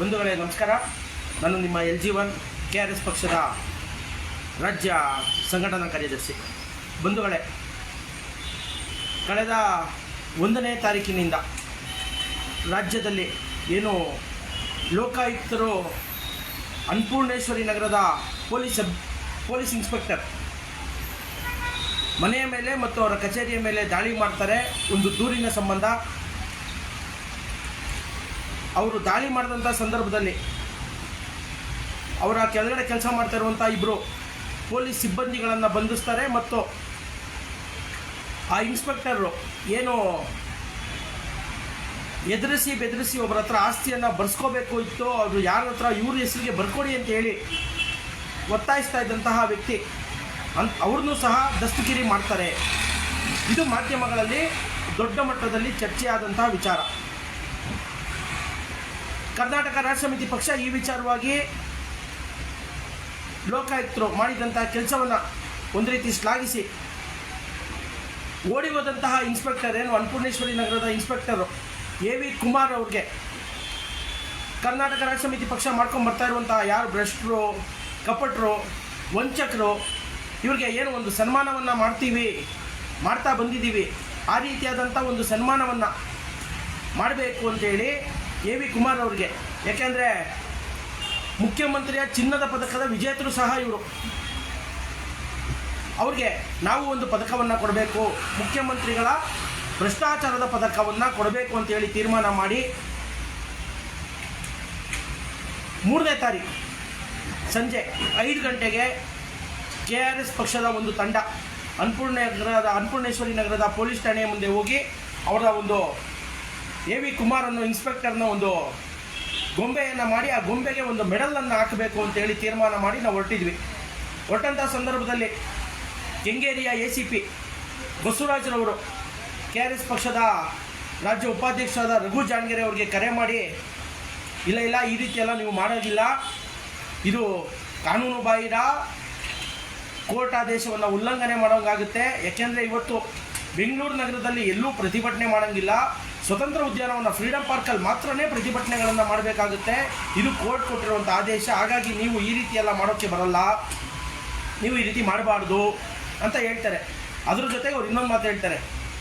ಬಂಧುಗಳೇ, ನಮಸ್ಕಾರ. ನಾನು ನಿಮ್ಮ L G one K R S ಪಕ್ಷದ ರಾಜ್ಯ ಸಂಘಟನಾ ಕಾರ್ಯದರ್ಶಿ. ಬಂಧುಗಳೇ, ಕಳೆದ ಒಂದನೇ ತಾರೀಕಿನಿಂದ ರಾಜ್ಯದಲ್ಲಿ ಏನು ಲೋಕಾಯುಕ್ತರು ಅನ್ನಪೂರ್ಣೇಶ್ವರಿ ನಗರದ ಪೊಲೀಸ್ ಪೊಲೀಸ್ ಇನ್ಸ್ಪೆಕ್ಟರ್ ಮನೆಯ ಮೇಲೆ ಮತ್ತು ಅವರ ಕಚೇರಿಯ ಮೇಲೆ ದಾಳಿ ಮಾಡ್ತಾರೆ. ಒಂದು ದೂರಿನ ಸಂಬಂಧ ಅವರು ದಾಳಿ ಮಾಡಿದಂಥ ಸಂದರ್ಭದಲ್ಲಿ ಅವರ ಕೆಳಗಡೆ ಕೆಲಸ ಮಾಡ್ತಾ ಇರುವಂಥ ಇಬ್ಬರು ಪೊಲೀಸ್ ಸಿಬ್ಬಂದಿಗಳನ್ನು ಬಂಧಿಸ್ತಾರೆ ಮತ್ತು ಆ ಇನ್ಸ್ಪೆಕ್ಟರು ಏನು ಎದುರಿಸಿ ಬೆದರಿಸಿ ಒಬ್ಬರ ಹತ್ರ ಆಸ್ತಿಯನ್ನು ಬರ್ಸ್ಕೋಬೇಕು ಇತ್ತು, ಅವರು ಯಾರ ಹತ್ರ ಇವ್ರ ಹೆಸರಿಗೆ ಬರ್ಕೊಡಿ ಅಂತ ಹೇಳಿ ಒತ್ತಾಯಿಸ್ತಾ ಇದ್ದಂತಹ ವ್ಯಕ್ತಿ ಅನ್, ಅವ್ರನ್ನೂ ಸಹ ದಸ್ತಗಿರಿ ಮಾಡ್ತಾರೆ. ಇದು ಮಾಧ್ಯಮಗಳಲ್ಲಿ ದೊಡ್ಡ ಮಟ್ಟದಲ್ಲಿ ಚರ್ಚೆಯಾದಂತಹ ವಿಚಾರ. ಕರ್ನಾಟಕ ರಾಷ್ಟ್ರ ಸಮಿತಿ ಪಕ್ಷ ಈ ವಿಚಾರವಾಗಿ ಲೋಕಾಯುಕ್ತರು ಮಾಡಿದಂತಹ ಕೆಲಸವನ್ನು ಒಂದು ರೀತಿ ಶ್ಲಾಘಿಸಿ. ಓಡಿ ಹೋದಂತಹ ಇನ್ಸ್ಪೆಕ್ಟರ್ ಏನು? ಅನ್ನಪೂರ್ಣೇಶ್ವರಿ ನಗರದ ಇನ್ಸ್ಪೆಕ್ಟರು ಎ ವಿ ಕುಮಾರ್ ಅವ್ರಿಗೆ. ಕರ್ನಾಟಕ ರಾಜ್ಯ ಸಮಿತಿ ಪಕ್ಷ ಮಾಡ್ಕೊಂಡು ಬರ್ತಾ ಇರುವಂತಹ ಯಾರು? ಭ್ರಷ್ಟರು, ಕಪಟರು, ವಂಚಕರು, ಇವ್ರಿಗೆ ಏನು ಒಂದು ಸನ್ಮಾನವನ್ನು ಮಾಡ್ತೀವಿ, ಮಾಡ್ತಾ ಬಂದಿದ್ದೀವಿ. ಆ ರೀತಿಯಾದಂಥ ಒಂದು ಸನ್ಮಾನವನ್ನು ಮಾಡಬೇಕು ಅಂತೇಳಿ ಎ ವಿ ಕುಮಾರ್ ಅವ್ರಿಗೆ. ಯಾಕೆಂದರೆ ಮುಖ್ಯಮಂತ್ರಿಯ ಚಿನ್ನದ ಪದಕದ ವಿಜೇತರು ಸಹ ಇವರು. ಅವ್ರಿಗೆ ನಾವು ಒಂದು ಪದಕವನ್ನು ಕೊಡಬೇಕು, ಮುಖ್ಯಮಂತ್ರಿಗಳ ಭ್ರಷ್ಟಾಚಾರದ ಪದಕವನ್ನು ಕೊಡಬೇಕು ಅಂತೇಳಿ ತೀರ್ಮಾನ ಮಾಡಿ ಮೂರನೇ ತಾರೀಕು ಸಂಜೆ ಐದು ಗಂಟೆಗೆ ಕೆ ಆರ್ ಎಸ್ ಪಕ್ಷದ ಒಂದು ತಂಡ, ಅನ್ನಪೂರ್ಣ ನಗರದ, ಅನ್ನಪೂರ್ಣೇಶ್ವರಿ ನಗರದ ಪೊಲೀಸ್ ಠಾಣೆಯ ಮುಂದೆ ಹೋಗಿ ಅವರ ಒಂದು ಎ ವಿ ಕುಮಾರ್ ಅನ್ನೋ ಇನ್ಸ್ಪೆಕ್ಟರ್ನ ಒಂದು ಗೊಂಬೆಯನ್ನು ಮಾಡಿ, ಆ ಗೊಂಬೆಗೆ ಒಂದು ಮೆಡಲನ್ನು ಹಾಕಬೇಕು ಅಂತೇಳಿ ತೀರ್ಮಾನ ಮಾಡಿ ನಾವು ಹೊರಟಿದ್ವಿ. ಹೊರಟಂಥ ಸಂದರ್ಭದಲ್ಲಿ ಕೆಂಗೇರಿಯ ಎ ಸಿ ಪಿ ಬಸವರಾಜ್ರವರು ಕೆ ಆರ್ ಎಸ್ ಪಕ್ಷದ ರಾಜ್ಯ ಉಪಾಧ್ಯಕ್ಷರಾದ ರಘು ಜಾಣಗೆರೆ ಅವರಿಗೆ ಕರೆ ಮಾಡಿ, ಇಲ್ಲ ಇಲ್ಲ, ಈ ರೀತಿಯೆಲ್ಲ ನೀವು ಮಾಡೋದಿಲ್ಲ. ಇದು ಕಾನೂನು ಬಾಹಿರ, ಕೋರ್ಟ್ ಆದೇಶವನ್ನು ಉಲ್ಲಂಘನೆ ಮಾಡೋಂಗಾಗುತ್ತೆ. ಯಾಕೆಂದರೆ ಇವತ್ತು ಬೆಂಗಳೂರು ನಗರದಲ್ಲಿ ಎಲ್ಲೂ ಪ್ರತಿಭಟನೆ ಮಾಡೋಂಗಿಲ್ಲ. ಸ್ವತಂತ್ರ ಉದ್ಯಾನವನ ಫ್ರೀಡಂ ಪಾರ್ಕಲ್ಲಿ ಮಾತ್ರನೇ ಪ್ರತಿಭಟನೆಗಳನ್ನು ಮಾಡಬೇಕಾಗುತ್ತೆ. ಇದು ಕೋರ್ಟ್ ಕೊಟ್ಟಿರುವಂಥ ಆದೇಶ. ಹಾಗಾಗಿ ನೀವು ಈ ರೀತಿ ಎಲ್ಲ ಮಾಡೋಕ್ಕೆ ಬರಲ್ಲ. ನೀವು ಈ ರೀತಿ ಮಾಡಬಾರ್ದು ಅಂತ ಹೇಳ್ತಾರೆ. ಅದ್ರ ಜೊತೆಗೆ ಅವ್ರು ಇನ್ನೊಂದು ಮಾತು ಹೇಳ್ತಾರೆ.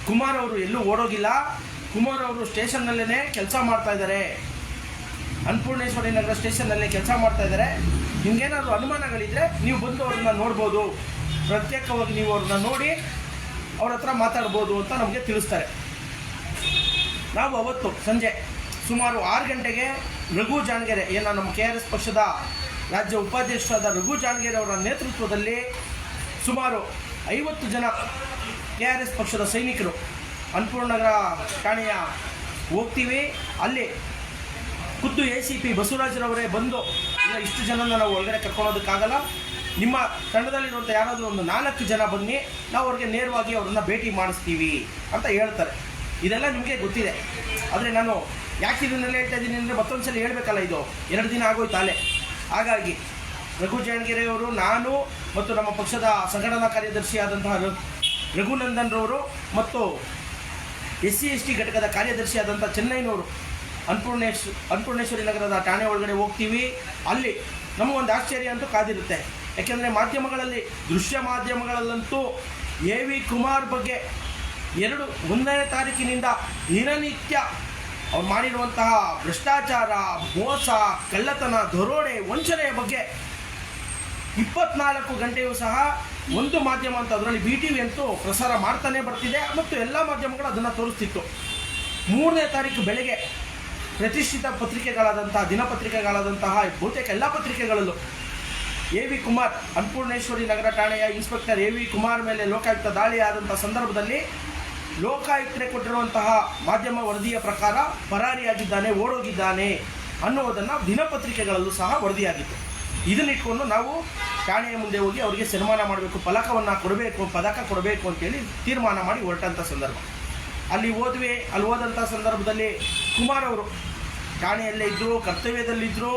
ಕುಮಾರ್ ಅವರು ಎಲ್ಲೂ ಓಡೋಗಿಲ್ಲ. ಕುಮಾರ್ ಅವರು ಸ್ಟೇಷನ್ನಲ್ಲೇ ಕೆಲಸ ಮಾಡ್ತಾ ಇದ್ದಾರೆ. ಅನ್ನಪೂರ್ಣೇಶ್ವರಿ ನಗರ ಸ್ಟೇಷನ್ನಲ್ಲೇ ಕೆಲಸ ಮಾಡ್ತಾ ಇದ್ದಾರೆ. ನಿಮ್ಗೇನಾದ್ರು ಅನುಮಾನಗಳಿದ್ರೆ ನೀವು ಬಂದು ಅವ್ರನ್ನ ನೋಡ್ಬೋದು. ಪ್ರತ್ಯೇಕವಾಗಿ ನೀವು ಅವ್ರನ್ನ ನೋಡಿ ಅವ್ರ ಹತ್ರ ಮಾತಾಡ್ಬೋದು ಅಂತ ನಮಗೆ ತಿಳಿಸ್ತಾರೆ. ನಾವು ಅವತ್ತು ಸಂಜೆ ಸುಮಾರು ಆರು ಗಂಟೆಗೆ ರಘು ಜಾಂಗೇರೆ ಏನು ನಮ್ಮ ಕೆ ಆರ್ ಎಸ್ ಪಕ್ಷದ ರಾಜ್ಯ ಉಪಾಧ್ಯಕ್ಷರಾದ ರಘು ಜಾಣಗೆರೆ ಅವರ ನೇತೃತ್ವದಲ್ಲಿ ಸುಮಾರು ಐವತ್ತು ಜನ ಕೆ ಆರ್ ಎಸ್ ಪಕ್ಷದ ಸೈನಿಕರು ಅನ್ನಪೂರ್ಣನಗರ ಠಾಣೆಯ ಹೋಗ್ತೀವಿ. ಅಲ್ಲಿ ಖುದ್ದು ಎ ಸಿ ಪಿ ಬಸವರಾಜರವರೇ ಬಂದು ಇಲ್ಲ, ಇಷ್ಟು ಜನನ ನಾವು ಒಳಗಡೆ ಕರ್ಕೊಳ್ಳೋದಕ್ಕಾಗಲ್ಲ. ನಿಮ್ಮ ತಂಡದಲ್ಲಿರುವಂಥ ಯಾರಾದರೂ ಒಂದು ನಾಲ್ಕು ಜನ ಬನ್ನಿ, ನಾವು ಅವ್ರಿಗೆ ನೇರವಾಗಿ ಅವ್ರನ್ನ ಭೇಟಿ ಮಾಡಿಸ್ತೀವಿ ಅಂತ ಹೇಳ್ತಾರೆ. ಇದೆಲ್ಲ ನಿಮಗೆ ಗೊತ್ತಿದೆ. ಆದರೆ ನಾನು ಯಾಕೆ ಇದನ್ನೆಲ್ಲ ಹೇಳ್ತಾ ಇದ್ದೀನಿ ಅಂದರೆ ಮತ್ತೊಂದು ಸಲ ಹೇಳಬೇಕಲ್ಲ ಇದು. ಎರಡು ದಿನ ಆಗೋಯ್ತು ಅಲ್ಲೇ. ಹಾಗಾಗಿ ರಘು ಅವರು ನಾನು ಮತ್ತು ನಮ್ಮ ಪಕ್ಷದ ಸಂಘಟನಾ ಕಾರ್ಯದರ್ಶಿಯಾದಂತಹ ರಘುನಂದನ್ ರವರು ಮತ್ತು ಎಸ್ ಸಿ ಎಸ್ ಟಿ ಘಟಕದ ಕಾರ್ಯದರ್ಶಿಯಾದಂಥ ಚೆನ್ನೈನವರು ಅನ್ನಪೂರ್ಣೇಶ್ ಅನ್ನಪೂರ್ಣೇಶ್ವರಿ ನಗರದ ಠಾಣೆ ಒಳಗಡೆ ಹೋಗ್ತೀವಿ. ಅಲ್ಲಿ ನಮಗೊಂದು ಆಶ್ಚರ್ಯ ಅಂತೂ ಕಾದಿರುತ್ತೆ. ಯಾಕೆಂದರೆ ಮಾಧ್ಯಮಗಳಲ್ಲಿ, ದೃಶ್ಯ ಮಾಧ್ಯಮಗಳಲ್ಲಂತೂ ಎ ವಿ ಕುಮಾರ್ ಬಗ್ಗೆ ಎರಡು ಒಂದನೇ ತಾರೀಕಿನಿಂದ ದಿನನಿತ್ಯ ಅವ್ರು ಮಾಡಿರುವಂತಹ ಭ್ರಷ್ಟಾಚಾರ, ಮೋಸ, ಕಳ್ಳತನ, ದರೋಡೆ ವಂಚನೆಯ ಬಗ್ಗೆ ಇಪ್ಪತ್ನಾಲ್ಕು ಗಂಟೆಯೂ ಸಹ ಒಂದು ಮಾಧ್ಯಮ ಅಂತ ಅದರಲ್ಲಿ ಬಿ ಟಿ ವಿ ಅಂತೂ ಪ್ರಸಾರ ಮಾಡ್ತಾನೆ ಬರ್ತಿದೆ ಮತ್ತು ಎಲ್ಲ ಮಾಧ್ಯಮಗಳು ಅದನ್ನು ತೋರಿಸ್ತಿತ್ತು. ಮೂರನೇ ತಾರೀಕು ಬೆಳಗ್ಗೆ ಪ್ರತಿಷ್ಠಿತ ಪತ್ರಿಕೆಗಳಾದಂತಹ, ದಿನಪತ್ರಿಕೆಗಳಾದಂತಹ, ಬಹುತೇಕ ಎಲ್ಲ ಪತ್ರಿಕೆಗಳಲ್ಲೂ ಎ ವಿ ಕುಮಾರ್, ಅನ್ನಪೂರ್ಣೇಶ್ವರಿ ನಗರ ಠಾಣೆಯ ಇನ್ಸ್ಪೆಕ್ಟರ್ ಎ ವಿ ಕುಮಾರ್ ಮೇಲೆ ಲೋಕಾಯುಕ್ತ ದಾಳಿ ಆದಂಥ ಸಂದರ್ಭದಲ್ಲಿ ಲೋಕಾಯುಕ್ತರೆ ಕೊಟ್ಟಿರುವಂತಹ ಮಾಧ್ಯಮ ವರದಿಯ ಪ್ರಕಾರ ಪರಾರಿಯಾಗಿದ್ದಾನೆ, ಓಡೋಗಿದ್ದಾನೆ ಅನ್ನೋದನ್ನು ದಿನಪತ್ರಿಕೆಗಳಲ್ಲೂ ಸಹ ವರದಿಯಾಗಿತ್ತು. ಇದನ್ನಿಟ್ಕೊಂಡು ನಾವು ಠಾಣೆಯ ಮುಂದೆ ಹೋಗಿ ಅವರಿಗೆ ಸನ್ಮಾನ ಮಾಡಬೇಕು, ಫಲಕವನ್ನು ಕೊಡಬೇಕು, ಪದಕ ಕೊಡಬೇಕು ಅಂತೇಳಿ ತೀರ್ಮಾನ ಮಾಡಿ ಹೊರಟಂಥ ಸಂದರ್ಭ. ಅಲ್ಲಿ ಹೋದ್ವಿ, ಅಲ್ಲಿ ಹೋದಂಥ ಸಂದರ್ಭದಲ್ಲಿ ಕುಮಾರ್ ಅವರು ಠಾಣೆಯಲ್ಲೇ ಇದ್ದರು ಕರ್ತವ್ಯದಲ್ಲಿದ್ದರು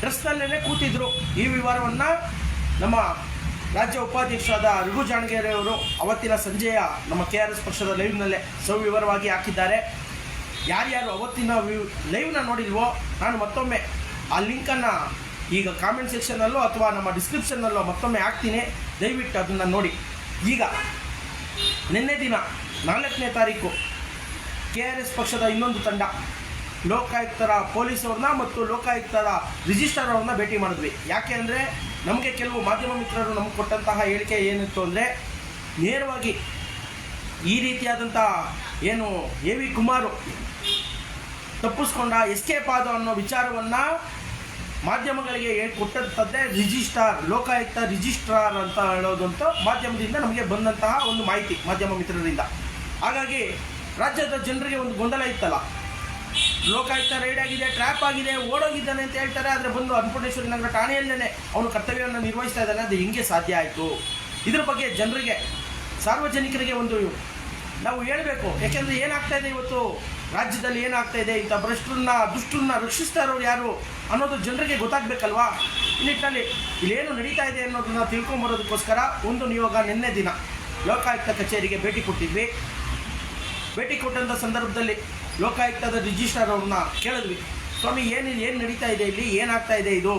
ಡ್ರೆಸ್ನಲ್ಲೇ ಕೂತಿದ್ರು. ಈ ವಿವರವನ್ನು ನಮ್ಮ ರಾಜ್ಯ ಉಪಾಧ್ಯಕ್ಷರಾದ ರಘು ಜಾಣಗೆರೆ ಅವರು ಅವತ್ತಿನ ಸಂಜೆಯ ನಮ್ಮ ಕೆ ಆರ್ ಎಸ್ ಪಕ್ಷದ ಲೈವ್ನಲ್ಲೇ ಸವಿವರವಾಗಿ ಹಾಕಿದ್ದಾರೆ. ಯಾರ್ಯಾರು ಅವತ್ತಿನ ಲೈವ್ನ ನೋಡಿಲ್ವೋ ನಾನು ಮತ್ತೊಮ್ಮೆ ಆ ಲಿಂಕನ್ನು ಈಗ ಕಾಮೆಂಟ್ ಸೆಕ್ಷನ್ನಲ್ಲೋ ಅಥವಾ ನಮ್ಮ ಡಿಸ್ಕ್ರಿಪ್ಷನ್ನಲ್ಲೋ ಮತ್ತೊಮ್ಮೆ ಹಾಕ್ತೀನಿ. ದಯವಿಟ್ಟು ಅದನ್ನು ನೋಡಿ. ಈಗ ನಿನ್ನೆ ದಿನ ನಾಲ್ಕನೇ ತಾರೀಕು ಕೆ ಆರ್ ಎಸ್ ಪಕ್ಷದ ಇನ್ನೊಂದು ತಂಡ ಲೋಕಾಯುಕ್ತರ ಪೊಲೀಸವ್ರನ್ನ ಮತ್ತು ಲೋಕಾಯುಕ್ತರ ರಿಜಿಸ್ಟರ್ ಅವ್ರನ್ನ ಭೇಟಿ ಮಾಡಿದ್ವಿ. ಯಾಕೆ ಅಂದರೆ ನಮಗೆ ಕೆಲವು ಮಾಧ್ಯಮ ಮಿತ್ರರು ನಮಗೆ ಕೊಟ್ಟಂತಹ ಹೇಳಿಕೆ ಏನಿತ್ತು ಅಂದರೆ, ನೇರವಾಗಿ ಈ ರೀತಿಯಾದಂಥ ಏನು ಎ ವಿ ಕುಮಾರು ತಪ್ಪಿಸ್ಕೊಂಡ ಎಸ್ಕೇಪ್ ಆದ ಅನ್ನೋ ವಿಚಾರವನ್ನು ಮಾಧ್ಯಮಗಳಿಗೆ ಕೊಟ್ಟಂಥದ್ದೇ ರಿಜಿಸ್ಟ್ರಾರ್, ಲೋಕಾಯುಕ್ತ ರಿಜಿಸ್ಟ್ರಾರ್ ಅಂತ ಹೇಳೋದಂತ ಮಾಧ್ಯಮದಿಂದ ನಮಗೆ ಬಂದಂತಹ ಒಂದು ಮಾಹಿತಿ ಮಾಧ್ಯಮ ಮಿತ್ರರಿಂದ. ಹಾಗಾಗಿ ರಾಜ್ಯದ ಜನರಿಗೆ ಒಂದು ಗೊಂದಲ ಇತ್ತಲ್ಲ ಲೋಕಾಯುಕ್ತ ರೈಡ್ ಆಗಿದೆ ಟ್ರ್ಯಾಪ್ ಆಗಿದೆ, ಓಡೋಗಿದ್ದಾನೆ ಅಂತ ಹೇಳ್ತಾರೆ. ಆದರೆ ಬಂದು ಅನ್ನಪೂರ್ಣೇಶ್ವರಿ ನಗರ ಠಾಣೆಯಲ್ಲೇ ಅವನು ಕರ್ತವ್ಯವನ್ನು ನಿರ್ವಹಿಸ್ತಾ ಇದ್ದಾನೆ. ಅದು ಹೆಂಗೆ ಸಾಧ್ಯ ಆಯಿತು? ಇದ್ರ ಬಗ್ಗೆ ಜನರಿಗೆ, ಸಾರ್ವಜನಿಕರಿಗೆ ಒಂದು ನಾವು ಹೇಳಬೇಕು. ಯಾಕೆಂದರೆ ಏನಾಗ್ತಾ ಇದೆ ಇವತ್ತು? ರಾಜ್ಯದಲ್ಲಿ ಏನಾಗ್ತಾ ಇದೆ? ಇಂಥ ಭ್ರಷ್ಟರನ್ನ, ದುಷ್ಟರನ್ನ ರಕ್ಷಿಸ್ತಾ ಇರೋರು ಯಾರು ಅನ್ನೋದು ಜನರಿಗೆ ಗೊತ್ತಾಗಬೇಕಲ್ವಾ? ಈ ನಿಟ್ಟಿನಲ್ಲಿ ಇಲ್ಲೇನು ನಡೀತಾ ಇದೆ ಅನ್ನೋದನ್ನ ತಿಳ್ಕೊಂಬರೋದಕ್ಕೋಸ್ಕರ ಒಂದು ನಿಯೋಗ ನಿನ್ನೆ ದಿನ ಲೋಕಾಯುಕ್ತ ಕಚೇರಿಗೆ ಭೇಟಿ ಕೊಟ್ಟಿದ್ವಿ. ಭೇಟಿ ಕೊಟ್ಟಂಥ ಸಂದರ್ಭದಲ್ಲಿ ಲೋಕಾಯುಕ್ತದ ರಿಜಿಸ್ಟ್ರಾರ್ ಅವ್ರನ್ನ ಕೇಳಿದ್ವಿ. ಸ್ವಾಮಿ, ಏನು ಏನು ನಡೀತಾ ಇದೆ ಇಲ್ಲಿ? ಏನಾಗ್ತಾ ಇದೆ ಇದು?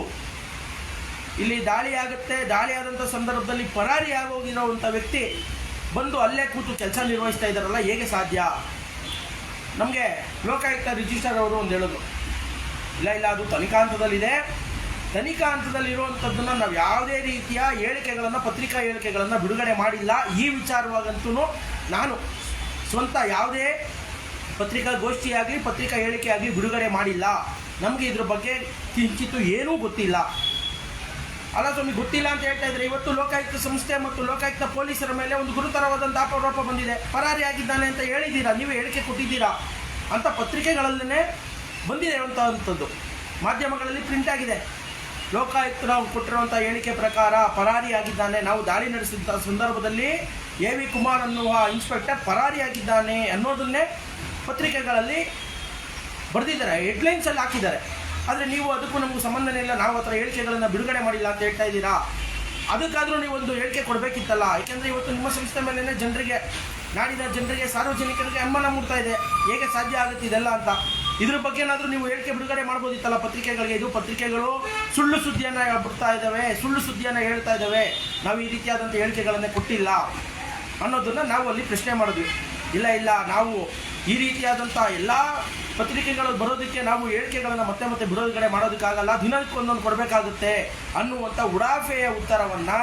ಇಲ್ಲಿ ದಾಳಿ ಆಗುತ್ತೆ. ದಾಳಿ ಆದಂಥ ಸಂದರ್ಭದಲ್ಲಿ ಪರಾರಿ ಆಗೋಗಿರೋವಂಥ ವ್ಯಕ್ತಿ ಬಂದು ಅಲ್ಲೇ ಕೂತು ಕೆಲಸ ನಿರ್ವಹಿಸ್ತಾ ಇದ್ದಾರಲ್ಲ, ಹೇಗೆ ಸಾಧ್ಯ? ನಮಗೆ ಲೋಕಾಯುಕ್ತ ರಿಜಿಸ್ಟರ್ ಅವರು ಒಂದು ಹೇಳೋದು. ಇಲ್ಲ ಇಲ್ಲ, ಅದು ತನಿಖಾ ಹಂತದಲ್ಲಿದೆ. ತನಿಖಾ ಹಂತದಲ್ಲಿರುವಂಥದ್ದನ್ನು ನಾವು ಯಾವುದೇ ರೀತಿಯ ಹೇಳಿಕೆಗಳನ್ನು, ಪತ್ರಿಕಾ ಹೇಳಿಕೆಗಳನ್ನು ಬಿಡುಗಡೆ ಮಾಡಿಲ್ಲ. ಈ ವಿಚಾರವಾಗಂತೂ ನಾನು ಸ್ವಂತ ಯಾವುದೇ ಪತ್ರಿಕಾಗೋಷ್ಠಿಯಾಗಲಿ ಪತ್ರಿಕಾ ಹೇಳಿಕೆಯಾಗಿ ಬಿಡುಗಡೆ ಮಾಡಿಲ್ಲ. ನಮಗೆ ಇದ್ರ ಬಗ್ಗೆ ಕಿಂಚಿತ್ತು ಏನೂ ಗೊತ್ತಿಲ್ಲ. ಅಲ್ಲ ಸ್ವಾಮಿ, ಗೊತ್ತಿಲ್ಲ ಅಂತ ಹೇಳ್ತಾ ಇದ್ರೆ ಇವತ್ತು ಲೋಕಾಯುಕ್ತ ಸಂಸ್ಥೆ ಮತ್ತು ಲೋಕಾಯುಕ್ತ ಪೊಲೀಸರ ಮೇಲೆ ಒಂದು ಗುರುತರವಾದಂಥ ಆರೋಪ ಬಂದಿದೆ. ಪರಾರಿ ಆಗಿದ್ದಾನೆ ಅಂತ ಹೇಳಿದ್ದೀರಾ? ನೀವು ಹೇಳಿಕೆ ಕೊಟ್ಟಿದ್ದೀರಾ? ಅಂತ ಪತ್ರಿಕೆಗಳಲ್ಲೇ ಬಂದಿದೆ ಅಂಥದ್ದು ಮಾಧ್ಯಮಗಳಲ್ಲಿ ಪ್ರಿಂಟ್ ಆಗಿದೆ. ಲೋಕಾಯುಕ್ತ ನಾವು ಕೊಟ್ಟಿರುವಂಥ ಹೇಳಿಕೆ ಪ್ರಕಾರ ಪರಾರಿಯಾಗಿದ್ದಾನೆ ನಾವು ದಾಳಿ ನಡೆಸಿದ್ದ ಸಂದರ್ಭದಲ್ಲಿ ಎ ವಿ ಕುಮಾರ್ ಅನ್ನುವ ಇನ್ಸ್ಪೆಕ್ಟರ್ ಪರಾರಿಯಾಗಿದ್ದಾನೆ ಅನ್ನೋದನ್ನೇ ಪತ್ರಿಕೆಗಳಲ್ಲಿ ಬರೆದಿದ್ದಾರೆ ಹೆಡ್ಲೈನ್ಸಲ್ಲಿ ಹಾಕಿದ್ದಾರೆ. ಆದರೆ ನೀವು ಅದಕ್ಕೂ ನಮಗೂ ಸಂಬಂಧನೇ ಇಲ್ಲ, ನಾವು ಹತ್ರ ಹೇಳಿಕೆಗಳನ್ನು ಬಿಡುಗಡೆ ಮಾಡಿಲ್ಲ ಅಂತ ಹೇಳ್ತಾ ಇದ್ದೀರಾ? ಅದಕ್ಕಾದರೂ ನೀವು ಒಂದು ಹೇಳಿಕೆ ಕೊಡಬೇಕಿತ್ತಲ್ಲ? ಏಕೆಂದರೆ ಇವತ್ತು ನಿಮ್ಮ ಸಂಸ್ಥೆ ಮೇಲೇ ಜನರಿಗೆ, ನಾಡಿನ ಜನರಿಗೆ, ಸಾರ್ವಜನಿಕರಿಗೆ ಅನುಮಾನ ಮೂಡ್ತಾ ಇದೆ. ಹೇಗೆ ಸಾಧ್ಯ ಆಗುತ್ತೆ ಇದೆಲ್ಲ ಅಂತ. ಇದ್ರ ಬಗ್ಗೆ ಏನಾದರೂ ನೀವು ಹೇಳಿಕೆ ಬಿಡುಗಡೆ ಮಾಡ್ಬೋದಿತ್ತಲ್ಲ ಪತ್ರಿಕೆಗಳಿಗೆ? ಇದು ಪತ್ರಿಕೆಗಳು ಸುಳ್ಳು ಸುದ್ದಿಯನ್ನು ಬಿಡ್ತಾ ಇದ್ದಾವೆ, ಸುಳ್ಳು ಸುದ್ದಿಯನ್ನು ಹೇಳ್ತಾ ಇದ್ದಾವೆ. ನಾವು ಈ ರೀತಿಯಾದಂಥ ಹೇಳಿಕೆಗಳನ್ನೇ ಕೊಟ್ಟಿಲ್ಲ ಅನ್ನೋದನ್ನು ನಾವು ಅಲ್ಲಿ ಪ್ರಶ್ನೆ ಮಾಡಿದ್ವಿ. ಇಲ್ಲ ಇಲ್ಲ, ನಾವು ಈ ರೀತಿಯಾದಂಥ ಎಲ್ಲ ಪತ್ರಿಕೆಗಳು ಬರೋದಕ್ಕೆ ನಾವು ಹೇಳಿಕೆಗಳನ್ನು ಮತ್ತೆ ಮತ್ತೆ ಬಿಡುಗಡೆ ಮಾಡೋದಕ್ಕಾಗಲ್ಲ. ದಿನಕ್ಕೆ ಒಂದೊಂದು ಕೊಡಬೇಕಾಗುತ್ತೆ ಅನ್ನುವಂಥ ಉಡಾಫೆಯ ಉತ್ತರವನ್ನು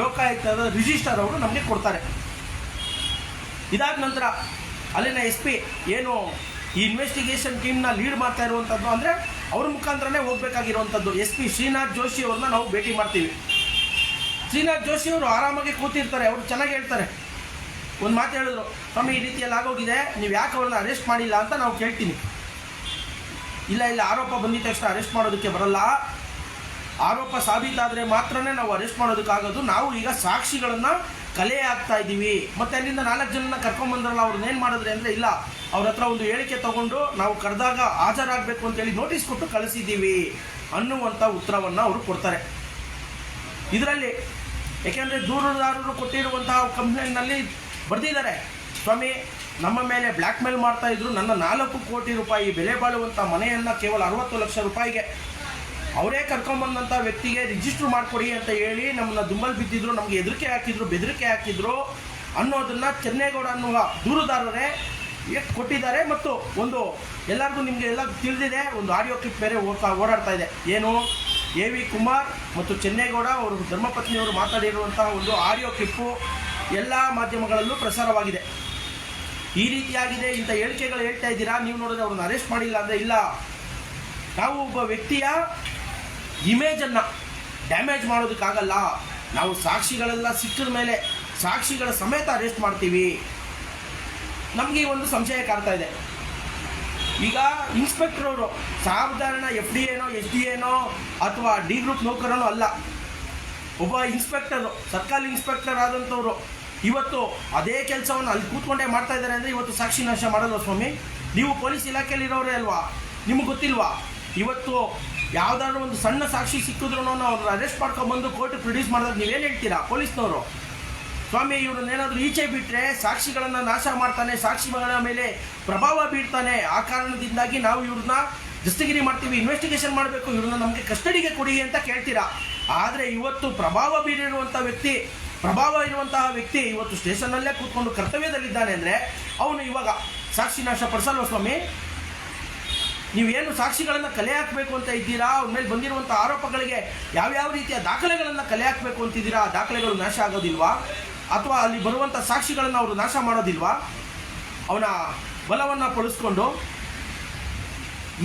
ಲೋಕಾಯುಕ್ತದ ರಿಜಿಸ್ಟರ್ ಅವರು ನಮಗೆ ಕೊಡ್ತಾರೆ. ಇದಾದ ನಂತರ ಅಲ್ಲಿನ ಎಸ್ ಪಿ ಏನು ಈ ಇನ್ವೆಸ್ಟಿಗೇಷನ್ ಟೀಮ್ನ ಲೀಡ್ ಮಾಡ್ತಾ ಇರುವಂಥದ್ದು ಅಂದರೆ ಅವ್ರ ಮುಖಾಂತರನೇ ಹೋಗ್ಬೇಕಾಗಿರುವಂಥದ್ದು ಎಸ್ ಪಿ ಶ್ರೀನಾಥ್ ಜೋಶಿ ಅವ್ರನ್ನ ನಾವು ಭೇಟಿ ಮಾಡ್ತೀವಿ. ಶ್ರೀನಾಥ್ ಜೋಶಿ ಅವರು ಆರಾಮಾಗಿ ಕೂತಿರ್ತಾರೆ, ಅವರು ಚೆನ್ನಾಗಿ ಹೇಳ್ತಾರೆ. ಒಂದು ಮಾತು ಹೇಳಿದ್ರು, ಸ್ವಾಮಿ, ಈ ರೀತಿಯಲ್ಲಿ ಆಗೋಗಿದೆ, ನೀವು ಯಾಕೆ ಅವ್ರನ್ನ ಅರೆಸ್ಟ್ ಮಾಡಿಲ್ಲ ಅಂತ ನಾವು ಕೇಳ್ತೀನಿ. ಇಲ್ಲ ಇಲ್ಲ, ಆರೋಪ ಬಂದಿದ ತಕ್ಷಣ ಅರೆಸ್ಟ್ ಮಾಡೋದಕ್ಕೆ ಬರಲ್ಲ. ಆರೋಪ ಸಾಬೀತಾದರೆ ಮಾತ್ರನೇ ನಾವು ಅರೆಸ್ಟ್ ಮಾಡೋದಕ್ಕಾಗೋದು ನಾವು ಈಗ ಸಾಕ್ಷಿಗಳನ್ನು ಕಲೆ ಆಗ್ತಾ ಇದ್ದೀವಿ ಮತ್ತು ಅಲ್ಲಿಂದ ನಾಲ್ಕು ಜನನ ಕರ್ಕೊಂಬಂದ್ರಲ್ಲ ಅವ್ರನ್ನ ಏನು ಮಾಡಿದ್ರೆ ಅಂದರೆ, ಇಲ್ಲ, ಅವ್ರ ಹತ್ರ ಒಂದು ಹೇಳಿಕೆ ತಗೊಂಡು ನಾವು ಕರೆದಾಗ ಹಾಜರಾಗಬೇಕು ಅಂತೇಳಿ ನೋಟಿಸ್ ಕೊಟ್ಟು ಕಳಿಸಿದ್ದೀವಿ ಅನ್ನುವಂಥ ಉತ್ತರವನ್ನು ಅವರು ಕೊಡ್ತಾರೆ. ಇದರಲ್ಲಿ, ಏಕೆಂದರೆ ದೂರುದಾರರು ಕೊಟ್ಟಿರುವಂತಹ ಕಂಪ್ಲೇಂಟ್ನಲ್ಲಿ ಬರೆದಿದ್ದಾರೆ. ಸ್ವಾಮಿ, ನಮ್ಮ ಮೇಲೆ ಬ್ಲ್ಯಾಕ್ ಮೇಲ್ ಮಾಡ್ತಾ ಇದ್ರು. ನನ್ನ ನಾಲ್ಕು ಕೋಟಿ ರೂಪಾಯಿ ಬೆಲೆ ಬಾಳುವಂಥ ಮನೆಯನ್ನು ಕೇವಲ ಅರವತ್ತು ಲಕ್ಷ ರೂಪಾಯಿಗೆ. ಅವರೇ ಕರ್ಕೊಂಬಂದಂಥ ವ್ಯಕ್ತಿಗೆ ರಿಜಿಸ್ಟ್ರ್ ಮಾಡಿಕೊಡಿ ಅಂತ ಹೇಳಿ ನಮ್ಮನ್ನ ದುಂಬಲ್ ಬಿದ್ದಿದ್ರು. ನಮಗೆ ಹೆದರಿಕೆ ಹಾಕಿದ್ರು, ಬೆದರಿಕೆ ಹಾಕಿದ್ರು ಅನ್ನೋದನ್ನು ಚೆನ್ನೇಗೌಡ ಅನ್ನುವ ದೂರುದಾರರೇ ಕೊಟ್ಟಿದ್ದಾರೆ. ಮತ್ತು ಒಂದು ಎಲ್ಲರಿಗೂ ನಿಮಗೆ ಎಲ್ಲ ತಿಳಿದಿದೆ. ಒಂದು ಆಡಿಯೋ ಕ್ಲಿಪ್ ಬೇರೆ ಓಡ್ತಾ ಓಡಾಡ್ತಾ ಇದೆ. ಏನು? ಎ ವಿ ಕುಮಾರ್ ಮತ್ತು ಚೆನ್ನೇಗೌಡ ಅವರು ಧರ್ಮಪತ್ನಿಯವರು ಮಾತಾಡಿರುವಂತಹ ಒಂದು ಆಡಿಯೋ ಕ್ಲಿಪ್ಪು ಎಲ್ಲ ಮಾಧ್ಯಮಗಳಲ್ಲೂ ಪ್ರಸಾರವಾಗಿದೆ. ಈ ರೀತಿಯಾಗಿದೆ ಇಂಥ ಹೇಳಿಕೆಗಳು ಹೇಳ್ತಾ ಇದ್ದೀರಾ? ನೀವು ನೋಡಿದ್ರೆ ಅವ್ರನ್ನ ಅರೆಸ್ಟ್ ಮಾಡಿಲ್ಲ ಅಂದರೆ ಇಲ್ಲ. ನಾವು ಒಬ್ಬ ವ್ಯಕ್ತಿಯ ಇಮೇಜನ್ನು ಡ್ಯಾಮೇಜ್ ಮಾಡೋದಕ್ಕಾಗಲ್ಲ. ನಾವು ಸಾಕ್ಷಿಗಳೆಲ್ಲ ಸಿಕ್ಕಿದ ಮೇಲೆ ಸಾಕ್ಷಿಗಳ ಸಮೇತ ಅರೆಸ್ಟ್ ಮಾಡ್ತೀವಿ. ನಮಗೆ ಒಂದು ಸಂಶಯ ಕಾಡ್ತಾ ಇದೆ. ಈಗ ಇನ್ಸ್ಪೆಕ್ಟರ್ ಅವರು, ಸಾಧಾರಣ ಎಫ್ ಡಿ ಏನೋ ಎಸ್ ಡಿ ಏನೋ, ಅಥವಾ ಡಿ ಗ್ರೂಪ್ ನೌಕರನೋ ಅಲ್ಲ. ಒಬ್ಬ ಇನ್ಸ್ಪೆಕ್ಟರು ಸರ್ಕಾರಿ ಇನ್ಸ್ಪೆಕ್ಟರ್ ಆದಂಥವ್ರು ಇವತ್ತು ಅದೇ ಕೆಲಸವನ್ನು ಅಲ್ಲಿ ಕೂತ್ಕೊಂಡೇ ಮಾಡ್ತಾ ಇದ್ದಾರೆ ಅಂದರೆ ಇವತ್ತು ಸಾಕ್ಷಿ ನಾಶ ಮಾಡಲ್ವ ಸ್ವಾಮಿ. ನೀವು ಪೊಲೀಸ್ ಇಲಾಖೆಯಲ್ಲಿರೋರೇ ಅಲ್ವಾ? ನಿಮ್ಗೆ ಗೊತ್ತಿಲ್ವಾ? ಇವತ್ತು ಯಾವುದಾದ್ರೂ ಒಂದು ಸಣ್ಣ ಸಾಕ್ಷಿ ಸಿಕ್ಕಿದ್ರು ಅವ್ರನ್ನ ಅರೆಸ್ಟ್ ಮಾಡ್ಕೊಂಡ್ಬಂದು ಕೋರ್ಟ್ ಪ್ರೊಡ್ಯೂಸ್ ಮಾಡಿದಾಗ ನೀವೇನು ಹೇಳ್ತೀರಾ ಪೊಲೀಸ್ನವರು? ಸ್ವಾಮಿ ಇವ್ರನ್ನೇನಾದ್ರೂ ಈಚೆ ಬಿಟ್ಟರೆ ಸಾಕ್ಷಿಗಳನ್ನು ನಾಶ ಮಾಡ್ತಾನೆ ಸಾಕ್ಷಿಗಳ ಮೇಲೆ ಪ್ರಭಾವ ಬೀಳ್ತಾನೆ ಆ ಕಾರಣದಿಂದಾಗಿ ನಾವು ಇವ್ರನ್ನ ದಸ್ತಗಿರಿ ಮಾಡ್ತೀವಿ ಇನ್ವೆಸ್ಟಿಗೇಷನ್ ಮಾಡಬೇಕು, ಇವ್ರನ್ನ ನಮಗೆ ಕಸ್ಟಡಿಗೆ ಕೊಡಿ ಅಂತ ಕೇಳ್ತೀರಾ? ಆದರೆ ಇವತ್ತು ಪ್ರಭಾವ ಬೀರಿರುವಂಥ ವ್ಯಕ್ತಿ, ಪ್ರಭಾವ ಇರುವಂತಹ ವ್ಯಕ್ತಿ ಇವತ್ತು ಸ್ಟೇಷನ್ನಲ್ಲೇ ಕೂತ್ಕೊಂಡು ಕರ್ತವ್ಯದಲ್ಲಿದ್ದಾನೆ ಅಂದರೆ ಅವನು ಇವಾಗ ಸಾಕ್ಷಿ ನಾಶ ಪಡಿಸಲ್ವ ಸ್ವಾಮಿ? ನೀವೇನು ಸಾಕ್ಷಿಗಳನ್ನು ಕಲೆ ಹಾಕಬೇಕು ಅಂತ ಇದ್ದೀರಾ? ಅವ್ರ ಮೇಲೆ ಬಂದಿರುವಂಥ ಆರೋಪಗಳಿಗೆ ಯಾವ್ಯಾವ ರೀತಿಯ ದಾಖಲೆಗಳನ್ನು ಕಲೆ ಹಾಕಬೇಕು ಅಂತಿದ್ದೀರಾ? ಆ ದಾಖಲೆಗಳು ನಾಶ ಆಗೋದಿಲ್ವಾ? ಅಥವಾ ಅಲ್ಲಿ ಬರುವಂಥ ಸಾಕ್ಷಿಗಳನ್ನು ಅವರು ನಾಶ ಮಾಡೋದಿಲ್ವಾ? ಅವನ ಬಲವನ್ನು ಪಡಿಸ್ಕೊಂಡು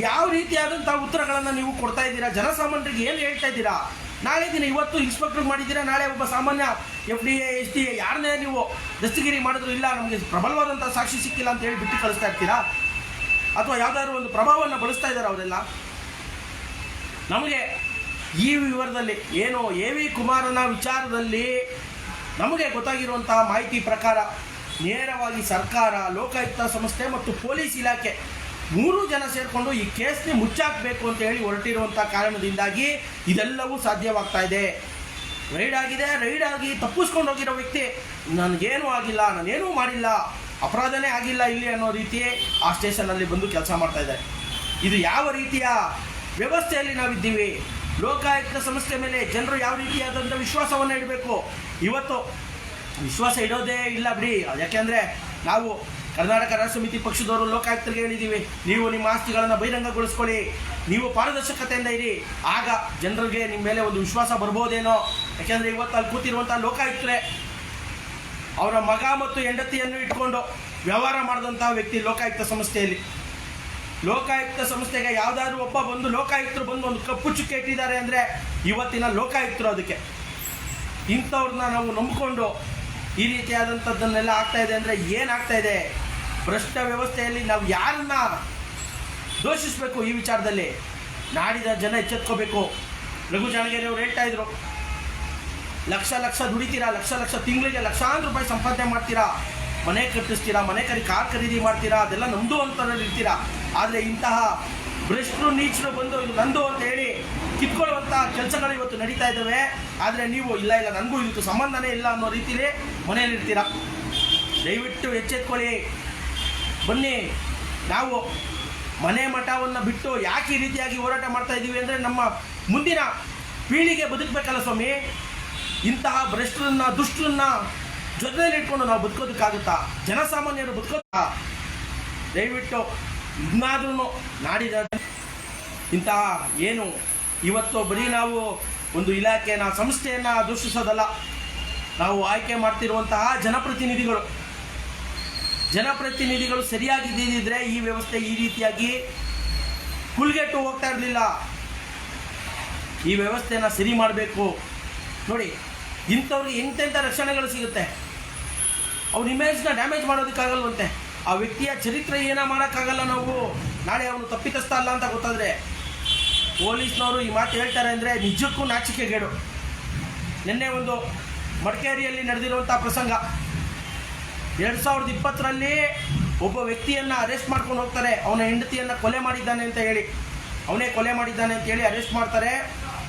ಯಾವ ರೀತಿಯಾದಂಥ ಉತ್ತರಗಳನ್ನು ನೀವು ಕೊಡ್ತಾ ಇದ್ದೀರಾ? ಜನಸಾಮಾನ್ಯರಿಗೆ ಏನು ಹೇಳ್ತಾ ಇದ್ದೀರಾ? ನಾಳೆ ದಿನ ಇವತ್ತು ಇನ್ಸ್ಪೆಕ್ಟರ್ ಮಾಡಿದ್ದೀರಾ? ನಾಳೆ ಒಬ್ಬ ಸಾಮಾನ್ಯ F D A S D A ಯಾರನ್ನೇ ನೀವು ದಸ್ತಗಿರಿ ಮಾಡಿದ್ರು ಇಲ್ಲ, ನಮಗೆ ಪ್ರಬಲವಾದಂಥ ಸಾಕ್ಷಿ ಸಿಕ್ಕಿಲ್ಲ ಅಂತ ಹೇಳಿ ಬಿಟ್ಟು ಕಳಿಸ್ತಾ ಇರ್ತೀರಾ? ಅಥವಾ ಯಾವುದಾದ್ರು ಒಂದು ಪ್ರಭಾವವನ್ನು ಬಳಸ್ತಾ ಇದ್ದಾರೆ ಅವರೆಲ್ಲ? ನಮಗೆ ಈ ವಿವರದಲ್ಲಿ ಏನು ಎ ವಿ ಕುಮಾರನ ವಿಚಾರದಲ್ಲಿ ನಮಗೆ ಗೊತ್ತಾಗಿರುವಂತಹ ಮಾಹಿತಿ ಪ್ರಕಾರ ನೇರವಾಗಿ ಸರ್ಕಾರ, ಲೋಕಾಯುಕ್ತ ಸಂಸ್ಥೆ ಮತ್ತು ಪೊಲೀಸ್ ಇಲಾಖೆ ಮೂರು ಜನ ಸೇರಿಕೊಂಡು ಈ ಕೇಸ್ನೇ ಮುಚ್ಚಾಕಬೇಕು ಅಂತ ಹೇಳಿ ಹೊರಟಿರುವಂಥ ಕಾರಣದಿಂದಾಗಿ ಇದೆಲ್ಲವೂ ಸಾಧ್ಯವಾಗ್ತಾ ಇದೆ. ರೈಡ್ ಆಗಿದೆ, ರೈಡ್ ಆಗಿ ತಪ್ಪಿಸ್ಕೊಂಡು ಹೋಗಿರೋ ವ್ಯಕ್ತಿ ನನಗೇನೂ ಆಗಿಲ್ಲ, ನಾನೇನೂ ಮಾಡಿಲ್ಲ, ಅಪರಾಧನೇ ಆಗಿಲ್ಲ ಇಲ್ಲಿ ಅನ್ನೋ ರೀತಿ ಆ ಸ್ಟೇಷನಲ್ಲಿ ಬಂದು ಕೆಲಸ ಮಾಡ್ತಾ ಇದ್ದಾರೆ. ಇದು ಯಾವ ರೀತಿಯ ವ್ಯವಸ್ಥೆಯಲ್ಲಿ ನಾವಿದ್ದೀವಿ? ಲೋಕಾಯುಕ್ತ ಸಂಸ್ಥೆ ಮೇಲೆ ಜನರು ಯಾವ ರೀತಿಯಾದಂಥ ವಿಶ್ವಾಸವನ್ನು ಇಡಬೇಕು? ಇವತ್ತು ವಿಶ್ವಾಸ ಇಡೋದೇ ಇಲ್ಲ ಬಿಡಿ. ಯಾಕೆಂದರೆ ನಾವು ಕರ್ನಾಟಕ ರಾಜ್ಯ ಸಮಿತಿ ಪಕ್ಷದವರು ಲೋಕಾಯುಕ್ತರಿಗೆ ಹೇಳಿದ್ದೀವಿ, ನೀವು ನಿಮ್ಮ ಆಸ್ತಿಗಳನ್ನು ಬಹಿರಂಗಗೊಳಿಸ್ಕೊಳ್ಳಿ, ನೀವು ಪಾರದರ್ಶಕತೆಯಿಂದ ಇರಿ. ಆಗ ಜನರಿಗೆ ನಿಮ್ಮ ಮೇಲೆ ಒಂದು ವಿಶ್ವಾಸ ಬರ್ಬೋದೇನೋ? ಯಾಕೆಂದರೆ ಇವತ್ತು ಅಲ್ಲಿ ಕೂತಿರುವಂಥ ಲೋಕಾಯುಕ್ತರೇ, ಅವರ ಮಗ ಮತ್ತು ಹೆಂಡತಿಯನ್ನು ಇಟ್ಕೊಂಡು ವ್ಯವಹಾರ ಮಾಡಿದಂತಹ ವ್ಯಕ್ತಿ ಲೋಕಾಯುಕ್ತ ಸಂಸ್ಥೆಯಲ್ಲಿ. ಲೋಕಾಯುಕ್ತ ಸಂಸ್ಥೆಗೆ ಯಾವುದಾದ್ರೂ ಒಬ್ಬ ಬಂದು ಲೋಕಾಯುಕ್ತರು ಬಂದು ಒಂದು ಕಪ್ಪು ಚುಕ್ಕೆ ಇಟ್ಟಿದ್ದಾರೆ ಅಂದರೆ ಇವತ್ತಿನ ಲೋಕಾಯುಕ್ತರು ಅದಕ್ಕೆ. ಇಂಥವ್ರನ್ನ ನಾವು ನಂಬಿಕೊಂಡು ಈ ರೀತಿಯಾದಂಥದ್ದನ್ನೆಲ್ಲ ಆಗ್ತಾ ಇದೆ ಅಂದರೆ ಏನಾಗ್ತಾ ಇದೆ? ಭ್ರಷ್ಟ ವ್ಯವಸ್ಥೆಯಲ್ಲಿ ನಾವು ಯಾರನ್ನ ದೋಷಿಸಬೇಕು ಈ ವಿಚಾರದಲ್ಲಿ? ನಾಡಿದ ಜನ ಎಚ್ಚೆತ್ಕೋಬೇಕು. ರಘು ಅವರು ಹೇಳ್ತಾ ಇದ್ರು. ಲಕ್ಷ ಲಕ್ಷ ದುಡಿತೀರಾ? ಲಕ್ಷ ಲಕ್ಷ ತಿಂಗಳಿಗೆ ಲಕ್ಷಾಂತರ ರೂಪಾಯಿ ಸಂಪಾದನೆ ಮಾಡ್ತೀರಾ? ಮನೆ ಕಟ್ಟಿಸ್ತೀರಾ? ಮನೆ ಕರಿ, ಕಾರ್ ಖರೀದಿ ಮಾಡ್ತೀರಾ? ಅದೆಲ್ಲ ನಮ್ಮದು ಅಂತ ಇರ್ತೀರಾ ಆದರೆ ಇಂತಹ ಭ್ರಷ್ಟರು, ನೀಚರು ಬಂದು ಇದು ನಂದು ಅಂತ ಹೇಳಿ ಕಿತ್ಕೊಳ್ಳುವಂಥ ಕೆಲಸಗಳು ಇವತ್ತು ನಡೀತಾ ಇದ್ದಾವೆ. ಆದರೆ ನೀವು ಇಲ್ಲ ಇಲ್ಲ ನನಗೂ ಇದಕ್ಕೆ ಸಂಬಂಧನೇ ಇಲ್ಲ ಅನ್ನೋ ರೀತಿಯಲ್ಲಿ ಮನೆಯಲ್ಲಿರ್ತೀರಾ ದಯವಿಟ್ಟು ಎಚ್ಚೆತ್ಕೊಳ್ಳಿ. ಬನ್ನಿ, ನಾವು ಮನೆ ಮಠವನ್ನು ಬಿಟ್ಟು ಯಾಕೆ ಈ ರೀತಿಯಾಗಿ ಹೋರಾಟ ಮಾಡ್ತಾ ಇದ್ದೀವಿ ಅಂದರೆ ನಮ್ಮ ಮುಂದಿನ ಪೀಳಿಗೆ ಬದುಕಬೇಕಲ್ಲ ಸ್ವಾಮಿ? ಇಂತಹ ಭ್ರಷ್ಟರನ್ನ, ದುಷ್ಟರನ್ನ ಜೊತೆಯಲ್ಲಿ ಇಟ್ಕೊಂಡು ನಾವು ಬದುಕೋದಕ್ಕಾಗುತ್ತಾ? ಜನಸಾಮಾನ್ಯರು ಬದುಕೋದಾ ದಯವಿಟ್ಟು ಇನ್ನಾದ್ರೂ ನಾಡಿದ ಇಂತಹ ಏನು, ಇವತ್ತು ಬರೀ ನಾವು ಒಂದು ಇಲಾಖೆಯನ್ನು, ಸಂಸ್ಥೆಯನ್ನು ದೂಷಿಸೋದಲ್ಲ ನಾವು ಆಯ್ಕೆ ಮಾಡ್ತಿರುವಂತಹ ಜನಪ್ರತಿನಿಧಿಗಳು. ಜನಪ್ರತಿನಿಧಿಗಳು ಸರಿಯಾಗಿ ಸರಿಯಾಗಿದ್ದಿದ್ರೆ ಈ ವ್ಯವಸ್ಥೆ ಈ ರೀತಿಯಾಗಿ ಕುಲ್ಗೆಟ್ಟು ಹೋಗ್ತಾ ಇರಲಿಲ್ಲ. ಈ ವ್ಯವಸ್ಥೆನ ಸರಿ ಮಾಡಬೇಕು. ನೋಡಿ, ಇಂಥವ್ರಿಗೆ ಎಂತೆಂಥ ರಕ್ಷಣೆಗಳು ಸಿಗುತ್ತೆ? ಅವ್ರ ಇಮೇಜ್ನ ಡ್ಯಾಮೇಜ್ ಮಾಡೋದಕ್ಕಾಗಲ್ವಂತೆ. ಆ ವ್ಯಕ್ತಿಯ ಚರಿತ್ರೆ ಏನೋ ಮಾಡೋಕ್ಕಾಗಲ್ಲ ನಾವು. ನಾಳೆ ಅವನು ತಪ್ಪಿತಸ್ಥ ಅಲ್ಲ ಅಂತ ಗೊತ್ತಾದರೆ. ಪೊಲೀಸ್ನವರು ಈ ಮಾತು ಹೇಳ್ತಾರೆ ಅಂದರೆ ನಿಜಕ್ಕೂ ನಾಚಿಕೆಗೇಡು. ನಿನ್ನೆ ಒಂದು ಮಡಿಕೇರಿಯಲ್ಲಿ ನಡೆದಿರುವಂಥ ಪ್ರಸಂಗ. ಎರಡು ಸಾವಿರದ ಇಪ್ಪತ್ತರಲ್ಲಿ ಒಬ್ಬ ವ್ಯಕ್ತಿಯನ್ನು ಅರೆಸ್ಟ್ ಮಾಡ್ಕೊಂಡು ಹೋಗ್ತಾರೆ. ಅವನ ಹೆಂಡತಿಯನ್ನು ಕೊಲೆ ಮಾಡಿದ್ದಾನೆ ಅಂತ ಹೇಳಿ. ಅವನೇ ಕೊಲೆ ಮಾಡಿದ್ದಾನೆ ಅಂತ ಹೇಳಿ ಅರೆಸ್ಟ್ ಮಾಡ್ತಾರೆ.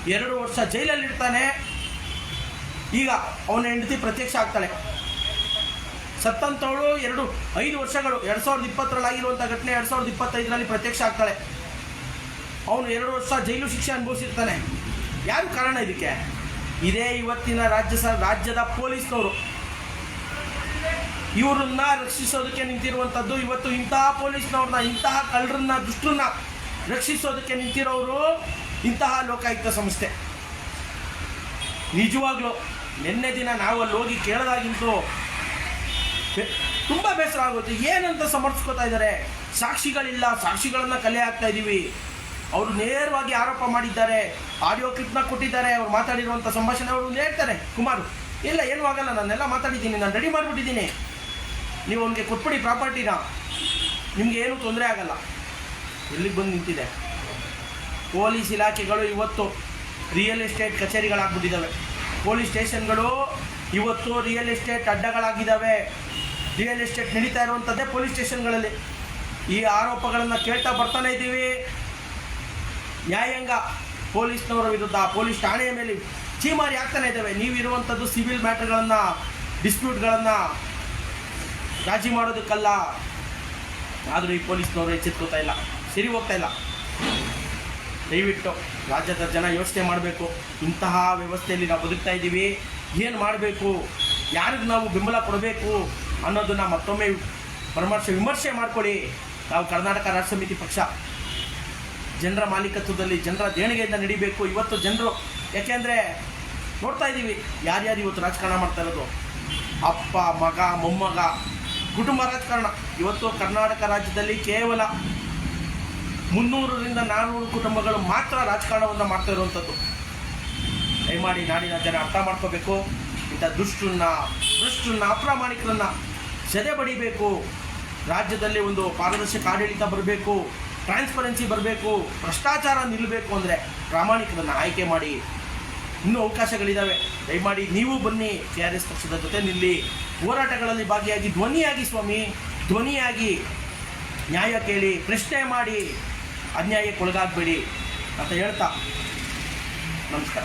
ಎರಡು ವರ್ಷ ಜೈಲಲ್ಲಿ ಇರ್ತಾನೆ. ಈಗ ಅವನ ಹೆಂಡತಿ ಪ್ರತ್ಯಕ್ಷ ಆಗ್ತಾಳೆ. ಸತ್ತಂತವಳು ಎರಡು, ಐದು ವರ್ಷಗಳು, ಎರಡು ಸಾವಿರದ ಇಪ್ಪತ್ತರಲ್ಲಿ ಆಗಿರುವಂಥ ಘಟನೆ ಎರಡು ಸಾವಿರದ ಇಪ್ಪತ್ತೈದರಲ್ಲಿ ಪ್ರತ್ಯಕ್ಷ ಆಗ್ತಾಳೆ. ಅವನು ಎರಡು ವರ್ಷ ಜೈಲು ಶಿಕ್ಷೆ ಅನುಭವಿಸಿರ್ತಾನೆ. ಯಾರು ಕಾರಣ ಇದಕ್ಕೆ? ಇದೇ ಇವತ್ತಿನ ರಾಜ್ಯ ಸ ರಾಜ್ಯದ ಪೊಲೀಸ್ನವರು. ಇವರನ್ನ ರಕ್ಷಿಸೋದಕ್ಕೆ ನಿಂತಿರುವಂಥದ್ದು ಇವತ್ತು ಇಂತಹ ಪೊಲೀಸ್ನವ್ರನ್ನ, ಇಂತಹ ಕಳ್ಳರನ್ನ, ದುಷ್ಟರನ್ನ ರಕ್ಷಿಸೋದಕ್ಕೆ ನಿಂತಿರೋರು ಇಂತಹ ಲೋಕಾಯುಕ್ತ ಸಂಸ್ಥೆ. ನಿಜವಾಗ್ಲೂ ನಿನ್ನೆ ದಿನ ನಾವು ಅಲ್ಲಿ ಹೋಗಿ ಕೇಳಿದಾಗಿಂತೂ ತುಂಬ ಬೇಸರ ಆಗುತ್ತೆ. ಏನಂತ ಸಮರ್ಥಿಸ್ಕೋತಾ ಇದ್ದಾರೆ? ಸಾಕ್ಷಿಗಳಿಲ್ಲ, ಸಾಕ್ಷಿಗಳನ್ನ ಕಲೆ ಹಾಕ್ತಾ ಇದ್ದೀವಿ ಅವರು ನೇರವಾಗಿ ಆರೋಪ ಮಾಡಿದ್ದಾರೆ. ಆಡಿಯೋ ಕ್ಲಿಪ್ನ ಕೊಟ್ಟಿದ್ದಾರೆ. ಅವ್ರು ಮಾತಾಡಿರುವಂಥ ಸಂಭಾಷಣೆ ಅವರು ಹೇಳ್ತಾರೆ. ಕುಮಾರ್, ಇಲ್ಲ, ಏನೂ ಆಗಲ್ಲ. ನಾನೆಲ್ಲ ಮಾತಾಡಿದ್ದೀನಿ. ನಾನು ರೆಡಿ ಮಾಡಿಬಿಟ್ಟಿದ್ದೀನಿ. ನೀವು ಅವನಿಗೆ ಕೊಟ್ಬಿಡಿ ಪ್ರಾಪರ್ಟಿನ. ನಿಮಗೆ ಏನೂ ತೊಂದರೆ ಆಗಲ್ಲ. ಎಲ್ಲಿಗೆ ಬಂದು ನಿಂತಿದೆ? ಪೊಲೀಸ್ ಇಲಾಖೆಗಳು ಇವತ್ತು ರಿಯಲ್ ಎಸ್ಟೇಟ್ ಕಚೇರಿಗಳಾಗ್ಬಿಟ್ಟಿದ್ದಾವೆ ಪೊಲೀಸ್ ಸ್ಟೇಷನ್ಗಳು ಇವತ್ತು ರಿಯಲ್ ಎಸ್ಟೇಟ್ ಅಡ್ಡಗಳಾಗಿದ್ದಾವೆ ರಿಯಲ್ ಎಸ್ಟೇಟ್ ನಡೀತಾ ಇರುವಂಥದ್ದೇ ಪೊಲೀಸ್ ಸ್ಟೇಷನ್ಗಳಲ್ಲಿ. ಈ ಆರೋಪಗಳನ್ನು ಕೇಳ್ತಾ ಬರ್ತಾನೆ ಇದ್ದೀವಿ. ನ್ಯಾಯಾಂಗ ಪೊಲೀಸ್ನವರ ವಿರುದ್ಧ, ಪೊಲೀಸ್ ಠಾಣೆಯ ಮೇಲೆ ಚೀಮಾರಿ ಆಗ್ತಾನೆ ಇದ್ದಾವೆ ನೀವಿರುವಂಥದ್ದು ಸಿವಿಲ್ ಮ್ಯಾಟರ್ಗಳನ್ನು ಡಿಸ್ಪ್ಯೂಟ್ಗಳನ್ನು ರಾಜಿ ಮಾಡೋದಕ್ಕಲ್ಲ. ಆದರೂ ಈ ಪೊಲೀಸ್ನವರು ಎಚ್ಚೆತ್ಕೋತಾ ಇಲ್ಲ. ಸರಿ ಹೋಗ್ತಾ ಇಲ್ಲ. ದಯವಿಟ್ಟು ರಾಜ್ಯದ ಜನ ಯೋಚನೆ ಮಾಡಬೇಕು. ಇಂತಹ ವ್ಯವಸ್ಥೆಯಲ್ಲಿ ನಾವು ಬದುಕ್ತಾ ಇದ್ದೀವಿ. ಏನು ಮಾಡಬೇಕು? ಯಾರಿಗೆ ನಾವು ಬೆಂಬಲ ಕೊಡಬೇಕು? ಅನ್ನೋದನ್ನು ಮತ್ತೊಮ್ಮೆ ಪರಾಮರ್ಶೆ, ವಿಮರ್ಶೆ ಮಾಡಿಕೊಳ್ಳಿ. ನಾವು ಕರ್ನಾಟಕ ರಾಷ್ಟ್ರ ಸಮಿತಿ ಪಕ್ಷ. ಜನರ ಮಾಲೀಕತ್ವದಲ್ಲಿ ಜನರ ದೇಣಿಗೆಯಿಂದ ನಡಿಬೇಕು. ಇವತ್ತು ಜನರು, ಯಾಕೆಂದರೆ ನೋಡ್ತಾ ಇದ್ದೀವಿ ಯಾರ್ಯಾರು ಇವತ್ತು ರಾಜಕಾರಣ ಮಾಡ್ತಾ ಇರೋದು? ಅಪ್ಪ, ಮಗ, ಮೊಮ್ಮಗ ಕುಟುಂಬ ರಾಜಕಾರಣ. ಇವತ್ತು ಕರ್ನಾಟಕ ರಾಜ್ಯದಲ್ಲಿ ಕೇವಲ ಮುನ್ನೂರರಿಂದ ನಾನ್ನೂರು ಕುಟುಂಬಗಳು ಮಾತ್ರ ರಾಜಕಾರಣವನ್ನು ಮಾಡ್ತಾ ಇರುವಂಥದ್ದು ದಯಮಾಡಿ ನಾಡಿನ ಜನ ಅರ್ಥ ಮಾಡ್ಕೋಬೇಕು. ಇಂಥ ದುಷ್ಟನ್ನ ದುಷ್ಟನ್ನ ಅಪ್ರಾಮಾಣಿಕರನ್ನ ಸೆದೆ ಬಡಿಬೇಕು. ರಾಜ್ಯದಲ್ಲಿ ಒಂದು ಪಾರದರ್ಶಕ ಆಡಳಿತ ಬರಬೇಕು. ಟ್ರಾನ್ಸ್ಪರೆನ್ಸಿ ಬರಬೇಕು. ಭ್ರಷ್ಟಾಚಾರ ನಿಲ್ಲಬೇಕು ಅಂದರೆ ಪ್ರಾಮಾಣಿಕರನ್ನು ಆಯ್ಕೆ ಮಾಡಿ ಇನ್ನೂ ಅವಕಾಶಗಳಿದ್ದಾವೆ ದಯಮಾಡಿ ನೀವು ಬನ್ನಿ ಕೆ ಆರ್ ಎಸ್ ಪಕ್ಷದ ಜೊತೆ ನಿಲ್ಲಿ. ಹೋರಾಟಗಳಲ್ಲಿ ಭಾಗಿಯಾಗಿ ಧ್ವನಿಯಾಗಿ ಸ್ವಾಮಿ, ಧ್ವನಿಯಾಗಿ ನ್ಯಾಯ ಕೇಳಿ, ಪ್ರಶ್ನೆ ಮಾಡಿ, ಅನ್ಯಾಯಕ್ಕೊಳಗಾಗಬೇಡಿ ಅಂತ ಹೇಳ್ತಾ. ನಮಸ್ಕಾರ.